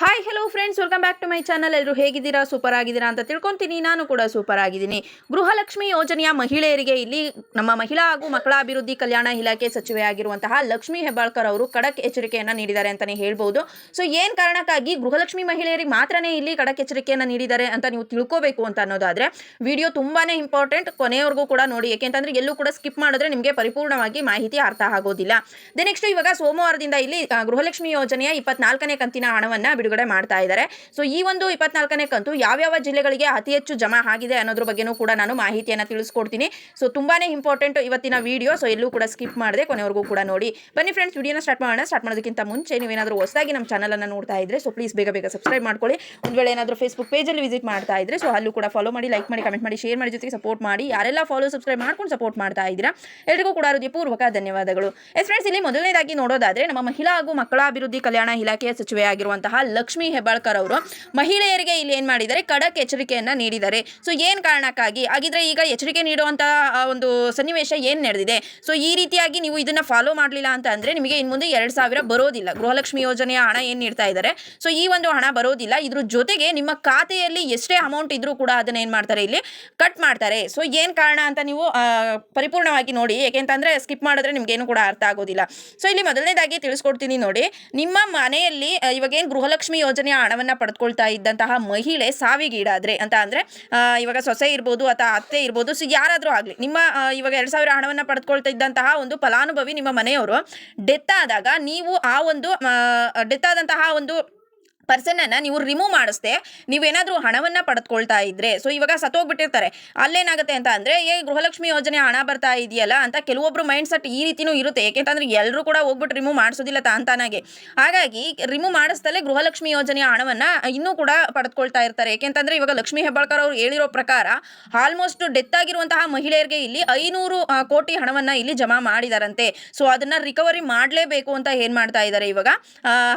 Hi, hi hello friends welcome back to my channel ಎಲ್ಲರೂ ಹೇಗಿದ್ದೀರಾ? Super ಆಗಿದ್ದೀರಾ ಅಂತ ತಿಳ್ಕೊಂತೀನಿ. ನಾನು ಕೂಡ ಸೂಪರ್ ಆಗಿದ್ದೀನಿ. ಗೃಹಲಕ್ಷ್ಮಿ ಯೋಜನೆಯ ಮಹಿಳೆಯರಿಗೆ ಇಲ್ಲಿ ನಮ್ಮ ಮಹಿಳಾ ಹಾಗೂ ಮಕ್ಕಳ ಅಭಿವೃದ್ಧಿ ಕಲ್ಯಾಣ ಇಲಾಖೆ ಸಚಿವೆ ಆಗಿರುವಂತಹ ಲಕ್ಷ್ಮಿ ಹೆಬ್ಬಾಳ್ಕರ್ ಅವರು ಕಡಕ್ ಎಚ್ಚರಿಕೆಯನ್ನು ನೀಡಿದ್ದಾರೆ ಅಂತಲೇ ಹೇಳ್ಬೋದು. ಸೊ ಏನು ಕಾರಣಕ್ಕಾಗಿ ಗೃಹಲಕ್ಷ್ಮಿ ಮಹಿಳೆಯರಿಗೆ ಮಾತ್ರನೇ ಇಲ್ಲಿ ಕಡಕ್ ಎಚ್ಚರಿಕೆಯನ್ನು ನೀಡಿದ್ದಾರೆ ಅಂತ ನೀವು ತಿಳ್ಕೋಬೇಕು ಅಂತ ಅನ್ನೋದಾದ್ರೆ ವಿಡಿಯೋ ತುಂಬಾನೇ ಇಂಪಾರ್ಟೆಂಟ್ ಕೊನೆಯವರೆಗೂ ಕೂಡ ನೋಡಿ. ಏಕೆಂತಂದರೆ ಎಲ್ಲೂ ಕೂಡ ಸ್ಕಿಪ್ ಮಾಡಿದ್ರೆ ನಿಮಗೆ ಪರಿಪೂರ್ಣವಾಗಿ ಮಾಹಿತಿ ಅರ್ಥ ಆಗೋದಿಲ್ಲ. ದೆ ನೆಕ್ಸ್ಟ್ ಇವಾಗ ಸೋಮವಾರದಿಂದ ಇಲ್ಲಿ ಗೃಹಲಕ್ಷ್ಮಿ ಯೋಜನೆಯ ಇಪ್ಪತ್ನಾಲ್ಕನೇ ಕಂತಿನ ಹಣವನ್ನ ಬಿಡುಗಡೆ ಮಾಡ್ತಾ ಇದ್ದಾರೆ. ಸೊ ಈ ಒಂದು ಇಪ್ಪತ್ನಾಲ್ಕನೇ ಕಂತು ಯಾವ್ಯಾವ ಜಿಲ್ಲೆಗಳಿಗೆ ಅತಿ ಹೆಚ್ಚು ಜಮಾ ಆಗಿದೆ ಅನ್ನೋದ್ರ ಬಗ್ಗೆನೂ ಕೂಡ ನಾನು ಮಾಹಿತಿಯನ್ನು ತಿಳಿಸ್ಕೊಡ್ತೀನಿ. ಸೊ ತುಂಬಾನೇ ಇಂಪಾರ್ಟೆಂಟ್ ಇವತ್ತಿನ ವಿಡಿಯೋ ಸೊ ಎಲ್ಲೂ ಕೂಡ ಸ್ಕಿಪ್ ಮಾಡದೆ, ಕೊನೆವರೆಗೂ ಕೂಡ ನೋಡಿ. ಬನ್ನಿ ಫ್ರೆಂಡ್ಸ್ ವಿಡಿಯೋನ ಸ್ಟಾರ್ಟ್ ಮಾಡೋಣ. ಸ್ಟಾರ್ಟ್ ಮಾಡೋದಕ್ಕಿಂತ ಮುಂಚೆ ನೀವೇನಾದರೂ ಹೊಸದಾಗಿ ನಮ್ಮ ಚಾನಲನ್ನು ನೋಡ್ತಾ ಇದ್ರೆ ಸೊ ಪ್ಲೀಸ್ ಬೇಗ ಬೇಗ ಸಬ್ಸ್ಕ್ರೈಬ್ ಮಾಡ್ಕೊಳ್ಳಿ. ಒಂದು ವೇಳೆ ಏನಾದರೂ ಫೇಸ್ಬುಕ್ ಪೇಜಲ್ಲಿ ವಿಸಿಟ್ ಮಾಡ್ತಾ ಇದ್ರೆ ಸೊ ಅಲ್ಲೂ ಕೂಡ ಫಾಲೋ ಮಾಡಿ ಲೈಕ್ ಮಾಡಿ ಕಮೆಂಟ್ ಮಾಡಿ ಶೇರ್ ಮಾಡಿ ಜೊತೆಗೆ ಸಪೋರ್ಟ್ ಮಾಡಿ. ಯಾರೆಲ್ಲ ಫಾಲೋ ಸಬ್ಸ್ಕ್ರೈಬ್ ಮಾಡ್ಕೊಂಡು ಸಪೋರ್ಟ್ ಮಾಡ್ತಾ ಇದ್ದೀರಾ, ಎಲ್ರಿಗೂ ಕೂಡ ಹೃದಯಪೂರ್ವಕ ಧನ್ಯವಾದಗಳು. ಎಸ್ ಫ್ರೆಂಡ್ಸ್ ಇಲ್ಲಿ ಮೊದಲನೇದಾಗಿ ನೋಡೋದಾದ್ರೆ, ನಮ್ಮ ಮಹಿಳಾ ಹಾಗೂ ಮಕ್ಕಳ ಅಭಿವೃದ್ಧಿ ಕಲ್ಯಾಣ ಇಲಾಖೆಯ ಸಚಿವೆ ಆಗಿರುವಂತಹ ಲಕ್ಷ್ಮಿ ಹೆಬ್ಬಾಳ್ಕರ್ ಅವರು ಮಹಿಳೆಯರಿಗೆ ಇಲ್ಲಿ ಏನ್ ಮಾಡಿದ್ದಾರೆ? ಖಡಕ್ ಎಚ್ಚರಿಕೆಯನ್ನು ನೀಡಿದ್ದಾರೆ. ಸೊ ಏನು ಕಾರಣಕ್ಕಾಗಿ? ಹಾಗಿದ್ರೆ ಈಗ ಎಚ್ಚರಿಕೆ ನೀಡುವಂತಹ ಒಂದು ಸನ್ನಿವೇಶ ಏನು ನಡೆದಿದೆ? ಸೊ ಈ ರೀತಿಯಾಗಿ ನೀವು ಇದನ್ನ ಫಾಲೋ ಮಾಡಲಿಲ್ಲ ಅಂತ ಅಂದ್ರೆ ನಿಮಗೆ ಇನ್ನು ಮುಂದೆ ಎರಡು ಸಾವಿರ ಬರೋದಿಲ್ಲ. ಗೃಹಲಕ್ಷ್ಮಿ ಯೋಜನೆಯ ಹಣ ಏನು ನೀಡ್ತಾ ಇದ್ದಾರೆ? ಸೊ ಈ ಒಂದು ಹಣ ಬರೋದಿಲ್ಲ. ಇದ್ರ ಜೊತೆಗೆ ನಿಮ್ಮ ಖಾತೆಯಲ್ಲಿ ಎಷ್ಟೇ ಅಮೌಂಟ್ ಇದ್ರೂ ಕೂಡ ಅದನ್ನ ಏನು ಮಾಡ್ತಾರೆ ಇಲ್ಲಿ? ಕಟ್ ಮಾಡ್ತಾರೆ. ಸೊ ಏನು ಕಾರಣ ಅಂತ ನೀವು ಪರಿಪೂರ್ಣವಾಗಿ ನೋಡಿ. ಏಕೆಂತಂದರೆ ಸ್ಕಿಪ್ ಮಾಡಿದ್ರೆ ನಿಮಗೇನು ಕೂಡ ಅರ್ಥ ಆಗೋದಿಲ್ಲ. ಸೊ ಇಲ್ಲಿ ಮೊದಲನೇದಾಗಿ ತಿಳಿಸ್ಕೊಡ್ತೀನಿ ನೋಡಿ. ನಿಮ್ಮ ಮನೆಯಲ್ಲಿ ಇವಾಗೇನು ಗೃಹಲಕ್ಷ್ಮಿ ಯೋಜನೆಯ ಹಣವನ್ನ ಪಡೆದುಕೊಳ್ತಾ ಇದ್ದಂತಹ ಮಹಿಳೆ ಸಾವಿಗೀಡಾದ್ರೆ ಅಂತ ಅಂದ್ರೆ ಇವಾಗ ಸೊಸೆ ಇರ್ಬೋದು ಅಥವಾ ಅತ್ತೆ ಇರ್ಬೋದು, ಸೊ ಯಾರಾದರೂ ಆಗಲಿ, ನಿಮ್ಮ ಇವಾಗ ಎರಡು ಸಾವಿರ ಹಣವನ್ನ ಪಡೆದುಕೊಳ್ತಾ ಇದ್ದಂತಹ ಒಂದು ಫಲಾನುಭವಿ ನಿಮ್ಮ ಮನೆಯವರು, ಡೆತ್ ಆದಾಗ ನೀವು ಆ ಒಂದು ಡೆತ್ ಆದಂತಹ ಒಂದು ಪರ್ಸನನ್ನು ನೀವು ರಿಮೂವ್ ಮಾಡಿಸ್ದೆ, ನೀವೇನಾದರೂ ಹಣವನ್ನು ಪಡೆದುಕೊಳ್ತಾ ಇದ್ರೆ ಸೊ ಇವಾಗ ಸತ್ತೋಗ್ಬಿಟ್ಟಿರ್ತಾರೆ. ಅಲ್ಲೇನಾಗುತ್ತೆ ಅಂತ ಅಂದರೆ, ಏ, ಗೃಹಲಕ್ಷ್ಮಿ ಯೋಜನೆ ಹಣ ಬರ್ತಾ ಇದೆಯಲ್ಲ? ಅಂತ ಕೆಲವೊಬ್ರು ಮೈಂಡ್ ಸೆಟ್ ಈ ರೀತಿನೂ ಇರುತ್ತೆ. ಯಾಕೆಂತಂದ್ರೆ ಎಲ್ಲರೂ ಕೂಡ ಹೋಗ್ಬಿಟ್ಟು ರಿಮೂವ್ ಮಾಡಿಸೋದಿಲ್ಲ ತಾಂತಾನಾಗೆ ಹಾಗಾಗಿ ರಿಮೂವ್ ಮಾಡಿಸ್ದಲೇ ಗೃಹಲಕ್ಷ್ಮಿ ಯೋಜನೆಯ ಹಣವನ್ನು ಇನ್ನೂ ಕೂಡ ಪಡೆದುಕೊಳ್ತಾ ಇರ್ತಾರೆ. ಯಾಕೆಂತಂದ್ರೆ ಇವಾಗ ಲಕ್ಷ್ಮೀ ಹೆಬ್ಬಾಳ್ಕರ್ ಅವರು ಹೇಳಿರೋ ಪ್ರಕಾರ ಆಲ್ಮೋಸ್ಟ್ ಡೆತ್ ಆಗಿರುವಂತಹ ಮಹಿಳೆಯರಿಗೆ ಇಲ್ಲಿ ಐನೂರು ಕೋಟಿ ಹಣವನ್ನು ಇಲ್ಲಿ ಜಮಾ ಮಾಡಿದಾರಂತೆ. ಸೊ ಅದನ್ನ ರಿಕವರಿ ಮಾಡಲೇಬೇಕು ಅಂತ ಏನು ಮಾಡ್ತಾ ಇದ್ದಾರೆ ಇವಾಗ?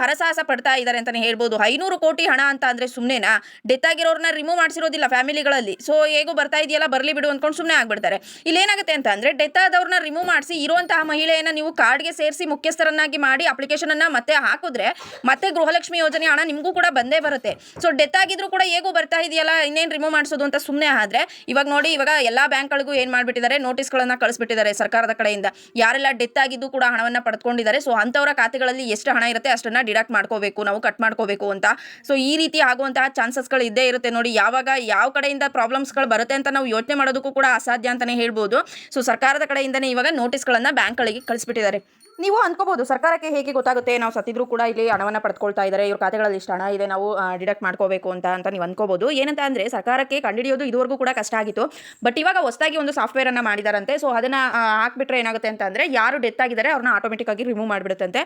ಹರಸಾಹಸ ಪಡ್ತಾ ಇದ್ದಾರೆ ಅಂತಲೇ ಹೇಳ್ಬೋದು. ಐನೂರು ಕೋಟಿ ಹಣ ಅಂತ ಅಂದರೆ ಸುಮ್ಮನೆನಾ ಡೆತ್ ಆಗಿರೋರನ್ನ ರಿಮೂವ್ ಮಾಡಿಸಿರೋದಿಲ್ಲ ಫ್ಯಾಮಿಲಿಗಳಲ್ಲಿ. ಸೊ ಹೇಗೂ ಬರ್ತಾ ಇದೆಯಲ್ಲ, ಬರಲಿ ಬಿಡು ಅಂದ್ಕೊಂಡು ಸುಮ್ಮನೆ ಆಗ್ಬಿಡ್ತಾರೆ. ಇಲ್ಲಿ ಏನಾಗುತ್ತೆ ಅಂತ ಅಂದರೆ ಡೆತ್ ಆದವ್ರನ್ನ ರಿಮೂವ್ ಮಾಡಿಸಿ ಇರುವಂತಹ ಮಹಿಳೆಯನ್ನ ನೀವು ಕಾರ್ಡ್ಗೆ ಸೇರಿಸಿ ಮುಖ್ಯಸ್ಥರನ್ನಾಗಿ ಮಾಡಿ ಅಪ್ಲಿಕೇಶನನ್ನು ಮತ್ತೆ ಹಾಕಿದ್ರೆ, ಮತ್ತೆ ಗೃಹಲಕ್ಷ್ಮಿ ಯೋಜನೆ ಹಣ ನಿಮಗೂ ಕೂಡ ಬಂದೇ ಬರುತ್ತೆ. ಸೊ ಡೆತ್ ಆಗಿದ್ರು ಕೂಡ ಹೇಗೂ ಬರ್ತಾ ಇದೆಯಲ್ಲ, ಇನ್ನೇನು ರಿಮೂವ್ ಮಾಡಿಸೋದು ಅಂತ ಸುಮ್ಮನೆ ಆದರೆ, ಇವಾಗ ನೋಡಿ, ಇವಾಗ ಎಲ್ಲ ಬ್ಯಾಂಕ್ಗಳಿಗೂ ಏನು ಮಾಡಿಬಿಟ್ಟಿದ್ದಾರೆ ನೋಟಿಸ್ಗಳನ್ನು ಕಳಿಸ್ಬಿಟ್ಟಿದ್ದಾರೆ ಸರ್ಕಾರದ ಕಡೆಯಿಂದ. ಯಾರೆಲ್ಲ ಡೆತ್ ಆಗಿದ್ದು ಕೂಡ ಹಣವನ್ನು ಪಡೆದುಕೊಂಡಿದ್ದಾರೆ ಸೊ ಅಂಥವರ ಖಾತೆಗಳಲ್ಲಿ ಎಷ್ಟು ಹಣ ಇರುತ್ತೆ ಅಷ್ಟನ್ನು ಡಿಡಕ್ಟ್ ಮಾಡ್ಕೋಬೇಕು, ನಾವು ಕಟ್ ಮಾಡ್ಕೋಬೇಕು. ಅಂತ ಸೊ ಈ ರೀತಿ ಆಗುವಂತಹ ಚಾನ್ಸಸ್ಗಳು ಇದ್ದೇ ಇರುತ್ತೆ ನೋಡಿ. ಯಾವಾಗ ಯಾವ ಕಡೆಯಿಂದ ಪ್ರಾಬ್ಲಮ್ಸ್ಗಳು ಬರುತ್ತೆ ಅಂತ ನಾವು ಯೋಚನೆ ಮಾಡೋದಕ್ಕೂ ಕೂಡ ಅಸಾಧ್ಯ ಅಂತಲೇ ಹೇಳ್ಬೋದು. ಸೊ ಸರ್ಕಾರದ ಕಡೆಯಿಂದನೇ ಇವಾಗ ನೋಟಿಸ್ಗಳನ್ನು ಬ್ಯಾಂಕ್ಗಳಿಗೆ ಕಳಿಸ್ಬಿಟ್ಟಿದ್ದಾರೆ. ನೀವು ಅನ್ಕೋಬಹುದು ಸರ್ಕಾರಕ್ಕೆ ಹೇಗೆ ಗೊತ್ತಾಗುತ್ತೆ? ನಾವು ಸತ್ತಿದ್ರು ಕೂಡ ಇಲ್ಲಿ ಹಣವನ್ನು ಪಡ್ಕೊಳ್ತಾ ಇದ್ದಾರೆ ಇವ್ರ ಖಾತೆಗಳಲ್ಲಿ ಇಷ್ಟು ಹಣ ಇದೆ, ನಾವು ಡಿಡಕ್ಟ್ ಮಾಡ್ಕೋಬೇಕು ಅಂತ ಅಂತ ನೀವು ಅನ್ಕೋಬಹುದು ಏನಂತ ಅಂದರೆ ಸರ್ಕಾರಕ್ಕೆ ಕಂಡುಹಿಡಿಯೋದು ಇದುವರೆಗೂ ಕೂಡ ಕಷ್ಟ ಆಗಿತ್ತು. ಬಟ್ ಇವಾಗ ಹೊಸದಾಗಿ ಒಂದು ಸಾಫ್ಟ್ವೇರನ್ನು ಮಾಡಿದಾರಂತೆ. ಸೊ ಅದನ್ನು ಹಾಕ್ಬಿಟ್ರೆ ಏನಾಗುತ್ತೆ ಅಂತ ಅಂದರೆ ಯಾರು ಡೆತ್ ಆಗಿದ್ದಾರೆ ಅವ್ರನ್ನ ಆಟೋಮೆಟಿಕ್ ಆಗಿ ರಿಮೂವ್ ಮಾಡಿಬಿಡುತ್ತಂತೆ.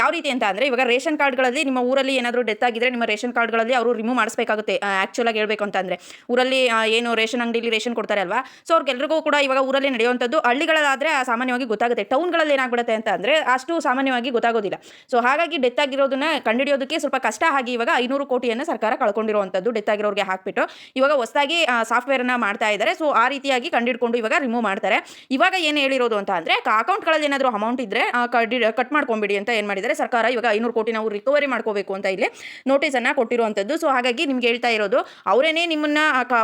ಯಾವ ರೀತಿ ಅಂತ ಅಂದರೆ ಇವಾಗ ರೇಷನ್ ಕಾರ್ಡ್ಗಳಲ್ಲಿ ನಿಮ್ಮ ಊರಲ್ಲಿ ಏನಾದರೂ ಡೆತ್ ಆಗಿದ್ರೆ ನಿಮ್ಮ ರೇಷನ್ ಕಾರ್ಡ್ಗಳಲ್ಲಿ ಅವರು ರಿಮೂವ್ ಮಾಡಿಸ್ಬೇಕಾಗುತ್ತೆ ಆ್ಯಕ್ಚುಲಾಗಿ ಹೇಳಬೇಕು ಅಂತ ಅಂದರೆ. ಊರಲ್ಲಿ ಏನು ರೇಷನ್ ಅಂಗಡಿಲಿ ರೇಷನ್ ಕೊಡ್ತಾರೆ ಅಲ್ವಾ? ಸೊ ಅವ್ರಿಗೆಲ್ರಿಗೂ ಕೂಡ ಇವಾಗ ಊರಲ್ಲಿ ನಡೆಯುವಂಥದ್ದು ಹಳ್ಳಿಗಳಾದರೆ ಸಾಮಾನ್ಯವಾಗಿ ಗೊತ್ತಾಗುತ್ತೆ. ಟೌನ್ಗಳಲ್ಲಿ ಏನಾಗ್ಬಿಡುತ್ತೆ ಅಂತ ಅಂದರೆ ಅಷ್ಟು ಸಾಮಾನ್ಯವಾಗಿ ಗೊತ್ತಾಗೋದಿಲ್ಲ. ಸೊ ಹಾಗಾಗಿ ಡೆತ್ ಆಗಿರೋದನ್ನ ಕಂಡುಹಿಡಿಯೋದಕ್ಕೆ ಸ್ವಲ್ಪ ಕಷ್ಟ. ಆಗಿ ಇವಾಗ ಐನೂರು ಕೋಟಿಯನ್ನು ಸರ್ಕಾರ ಕಳ್ಕೊಂಡಿರುವಂಥದ್ದು ಡೆತ್ ಆಗಿರೋರಿಗೆ ಹಾಕ್ಬಿಟ್ಟು ಇವಾಗ ಹೊಸದಾಗಿ ಸಾಫ್ಟ್ವೇರ್ನ ಮಾಡ್ತಾ ಇದ್ದಾರೆ. ಸೊ ಆ ರೀತಿಯಾಗಿ ಕಂಡಿಡ್ಕೊಂಡು ಇವಾಗ ರಿಮೂವ್ ಮಾಡ್ತಾರೆ. ಇವಾಗ ಏನು ಹೇಳಿರೋದು ಅಂತ ಅಂದರೆ ಅಕೌಂಟ್ಗಳಲ್ಲಿ ಏನಾದರೂ ಅಮೌಂಟ್ ಇದ್ದರೆ ಕಟ್ ಮಾಡ್ಕೊಂಬಿಡಿ ಅಂತ ಏನು ಮಾಡಿದ್ದಾರೆ. ಸರ್ಕಾರ ಇವಾಗ ಐನೂರು ಕೋಟಿ ನಾವು ರಿಕವರಿ ಮಾಡ್ಕೋಬೇಕು ಅಂತ ಇಲ್ಲಿ ನೋಟಿಸನ್ನು ಕೊಟ್ಟಿರುವಂಥದ್ದು ಸೊ ಹಾಗಾಗಿ ನಿಮ್ಗೆ ಹೇಳ್ತಾ ಇರೋದು, ಅವರೇನೇ ನಿಮ್ಮನ್ನ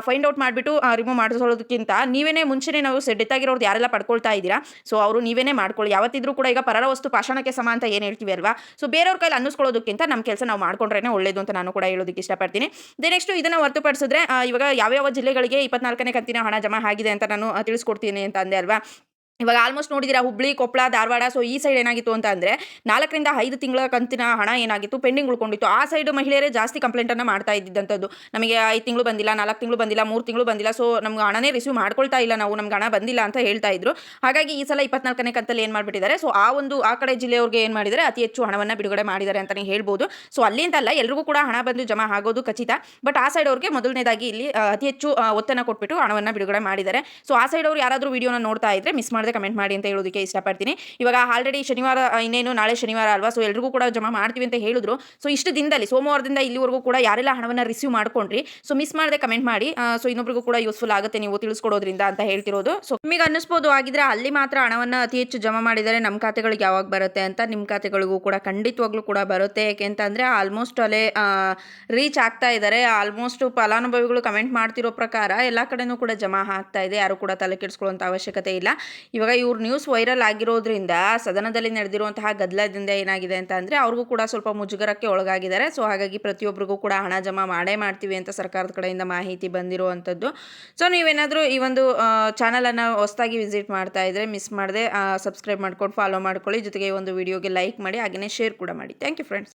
ಫೈಂಡ್ ಔಟ್ ಮಾಡಿಬಿಟ್ಟು ರಿಮೂವ್ ಮಾಡಿಸೋದಕ್ಕಿಂತ ನೀವೇನೇ ಮುಂಚೆನೇ ನಾವು ಡೆತ್ ಆಗಿರೋದು ಯಾರೆಲ್ಲ ಪಡ್ಕೊಳ್ತಾ ಇದ್ದೀರಾ ಸೊ ಅವರು ನೀವೇನೇ ಮಾಡ್ಕೊಳ್ಳಿ. ಯಾವತ್ತಿದ್ರೂ ಕೂಡ ಈಗ ಪರರ ವಸ್ತು ಪಾಷಾಣಕ್ಕೆ ಸಮ ಅಂತ ಏನು ಹೇಳ್ತೀವಿ ಅಲ್ವಾ? ಸೊ ಬೇರೆಯವ್ರ ಕೈಲಿ ಅನ್ನಿಸ್ಕೊಳ್ಳೋದಕ್ಕಿಂತ ನಮ್ಮ ಕೆಲಸ ನಾವು ಮಾಡ್ಕೊಂಡ್ರೆ ಒಳ್ಳೇದು ಅಂತ ನಾನು ಕೂಡ ಹೇಳೋದಕ್ಕೆ ಇಷ್ಟಪಡ್ತೀನಿ. ದೆ ನೆಕ್ಸ್ಟ್ ಇದನ್ನು ಹೊರತುಪಡಿಸಿದ್ರೆ ಇವಾಗ ಯಾವ್ಯಾವ ಜಿಲ್ಲೆಗಳಿಗೆ ಇಪ್ಪತ್ನಾಲ್ಕನೇ ಕಂತಿನ ಹಣ ಜಮಾ ಆಗಿದೆ ಅಂತ ನಾನು ತಿಳಿಸ್ಕೊಡ್ತೀನಿ ಅಂತ ಅಂದೆ ಅಲ್ವಾ? ಇವಾಗ ಆಲ್ಮೋಸ್ಟ್ ನೋಡಿದಿರಾ, ಹುಬ್ಳಿ ಕೊಪ್ಪಳ ಧಾರವಾಡ ಸೊ ಈ ಸೈಡ್ ಏನಾಗಿತ್ತು ಅಂತ ಅಂದ್ರೆ ನಾಲ್ಕರಿಂದ ಐದು ತಿಂಗಳ ಕಂತಿನ ಹಣ ಏನಾಗಿತ್ತು ಪೆಂಡಿಂಗ್ ಉಳ್ಕೊಂಡಿತ್ತು. ಆ ಸೈಡ್ ಮಹಿಳೆಯರೇ ಜಾಸ್ತಿ ಕಂಪ್ಲೇಂಟ್ ಅನ್ನ ಮಾಡ್ತಾ ಇದ್ದಂಥದ್ದು ನಮಗೆ ಐದು ತಿಂಗಳು ಬಂದಿಲ್ಲ, ನಾಲ್ಕು ತಿಂಗಳು ಬಂದಿಲ್ಲ, ಮೂರು ತಿಂಗಳು ಬಂದಿಲ್ಲ ಸೊ ನಮ್ಗೆ ಹಣನೇ ರಿಸೀವ್ ಮಾಡ್ಕೊಳ್ತಾ ಇಲ್ಲ ನಾವು, ನಮ್ಗೆ ಹಣ ಬಂದಿಲ್ಲ ಅಂತ ಹೇಳ್ತಾ ಇದ್ರು. ಹಾಗಾಗಿ ಈ ಸಲ ಇಪ್ಪತ್ನಾಲ್ಕನೇ ಕಂತಲ್ಲಿ ಏನು ಮಾಡಿಬಿಟ್ಟಿದ್ದಾರೆ ಸೊ ಆ ಒಂದು, ಆ ಕಡೆ ಜಿಲ್ಲೆಯವ್ರಿಗೆ ಏನು ಮಾಡಿದರೆ ಅತಿ ಹೆಚ್ಚು ಹಣವನ್ನು ಬಿಡುಗಡೆ ಮಾಡಿದ್ದಾರೆ ಅಂತಲೇ ಹೇಳ್ಬೋದು. ಸೊ ಅಲ್ಲಿಂದಲ್ಲ ಎಲ್ರಿಗೂ ಕೂಡ ಹಣ ಬಂದು ಜಮಾ ಆಗೋದು ಖಚಿತ. ಬಟ್ ಆ ಸೈಡ್ ಅವ್ರಿಗೆ ಮೊದಲನೇದಾಗಿ ಇಲ್ಲಿ ಅತಿ ಹೆಚ್ಚು ಒತ್ತನ್ನು ಕೊಟ್ಬಿಟ್ಟು ಹಣವನ್ನು ಬಿಡುಗಡೆ ಮಾಡಿದ್ದಾರೆ. ಸೊ ಆ ಸೈಡ್ ಅವರು ಯಾರಾದರೂ ವಿಡಿಯೋನ ನೋಡ್ತಾ ಇದ್ರೆ ಮಿಸ್ ಮಾಡದೆ ಕಮೆಂಟ್ ಮಾಡಿ ಅಂತ ಹೇಳೋದಕ್ಕೆ ಇಷ್ಟಪಡ್ತೀನಿ. ಇವಾಗ ಆಲ್ರೆಡಿ ಶನಿವಾರ ಇನ್ನೇನು ನಾಳೆ ಶನಿವಾರ ಅಲ್ವಾ? ಸೊ ಎಲ್ರಿಗೂ ಕೂಡ ಜಮಾ ಮಾಡ್ತೀವಿ ಅಂತ ಹೇಳಿದ್ರು. ಸೊ ಇಷ್ಟು ದಿನದಲ್ಲಿ, ಸೋಮವಾರದಿಂದ ಇಲ್ಲಿವರೆಗೂ ಕೂಡ ಯಾರೆಲ್ಲ ಹಣವನ್ನು ರಿಸೀವ್ ಮಾಡ್ಕೊಂಡ್ರಿ ಸೊ ಮಿಸ್ ಮಾಡದೆ ಕಮೆಂಟ್ ಮಾಡಿ ಸೊ ಇನ್ನೊಬ್ರಿಗೂ ಕೂಡ ಯೂಸ್ಫುಲ್ ಆಗುತ್ತೆ ನೀವು ತಿಳಿಸ್ಕೊಡೋದ್ರಿಂದ ಅಂತ ಹೇಳ್ತಿರೋದು. ಸೊ ನಿಮಗೆ ಅನ್ನಿಸ್ಬೋದು ಆಗಿದ್ರೆ ಅಲ್ಲಿ ಮಾತ್ರ ಹಣವನ್ನು ಅತಿ ಹೆಚ್ಚು ಜಮಾ ಮಾಡಿದರೆ ನಮ್ಮ ಖಾತೆಗಳಿಗೆ ಯಾವಾಗ ಬರುತ್ತೆ ಅಂತ ನಿಮ್ಮ ಖಾತೆಗಳಿಗೂ ಕೂಡ ಖಂಡಿತವಾಗ್ಲೂ ಕೂಡ ಬರುತ್ತೆ. ಯಾಕೆ ಅಂತಂದರೆ ಆಲ್ಮೋಸ್ಟ್ ಅಲ್ಲೇ ರೀಚ್ ಆಗ್ತಾ ಇದ್ದಾರೆ ಆಲ್ಮೋಸ್ಟ್ ಫಲಾನುಭವಿಗಳು ಕಮೆಂಟ್ ಮಾಡ್ತಿರೋ ಪ್ರಕಾರ ಎಲ್ಲ ಕಡೆನೂ ಕೂಡ ಜಮಾ ಆಗ್ತಾ ಇದೆ. ಯಾರು ಕೂಡ ತಲೆ ಕೆಡಿಸ್ಕೊಳ್ಳುವಂಥ ಅವಶ್ಯಕತೆ ಇಲ್ಲ. ಇವಾಗ ಇವ್ರ ನ್ಯೂಸ್ ವೈರಲ್ ಆಗಿರೋದ್ರಿಂದ, ಸದನದಲ್ಲಿ ನಡೆದಿರುವಂತಹ ಗದ್ದಲದಿಂದ ಏನಾಗಿದೆ ಅಂತ ಅಂದರೆ, ಅವ್ರಿಗೂ ಕೂಡ ಸ್ವಲ್ಪ ಮುಜುಗರಕ್ಕೆ ಒಳಗಾಗಿದ್ದಾರೆ. ಸೊ ಹಾಗಾಗಿ ಪ್ರತಿಯೊಬ್ಬರಿಗೂ ಕೂಡ ಹಣ ಜಮಾ ಮಾಡೇ ಮಾಡ್ತೀವಿ ಅಂತ ಸರ್ಕಾರದ ಕಡೆಯಿಂದ ಮಾಹಿತಿ ಬಂದಿರುವಂಥದ್ದು ಸೊ ನೀವೇನಾದರೂ ಈ ಒಂದು ಚಾನಲನ್ನು ಹೊಸದಾಗಿ ವಿಸಿಟ್ ಮಾಡ್ತಾ ಇದ್ದರೆ ಮಿಸ್ ಮಾಡದೆ ಸಬ್ಸ್ಕ್ರೈಬ್ ಮಾಡ್ಕೊಂಡು ಫಾಲೋ ಮಾಡ್ಕೊಳ್ಳಿ. ಜೊತೆಗೆ ಈ ಒಂದು ವಿಡಿಯೋಗೆ ಲೈಕ್ ಮಾಡಿ ಹಾಗೆಯೇ ಶೇರ್ ಕೂಡ ಮಾಡಿ. Thank you friends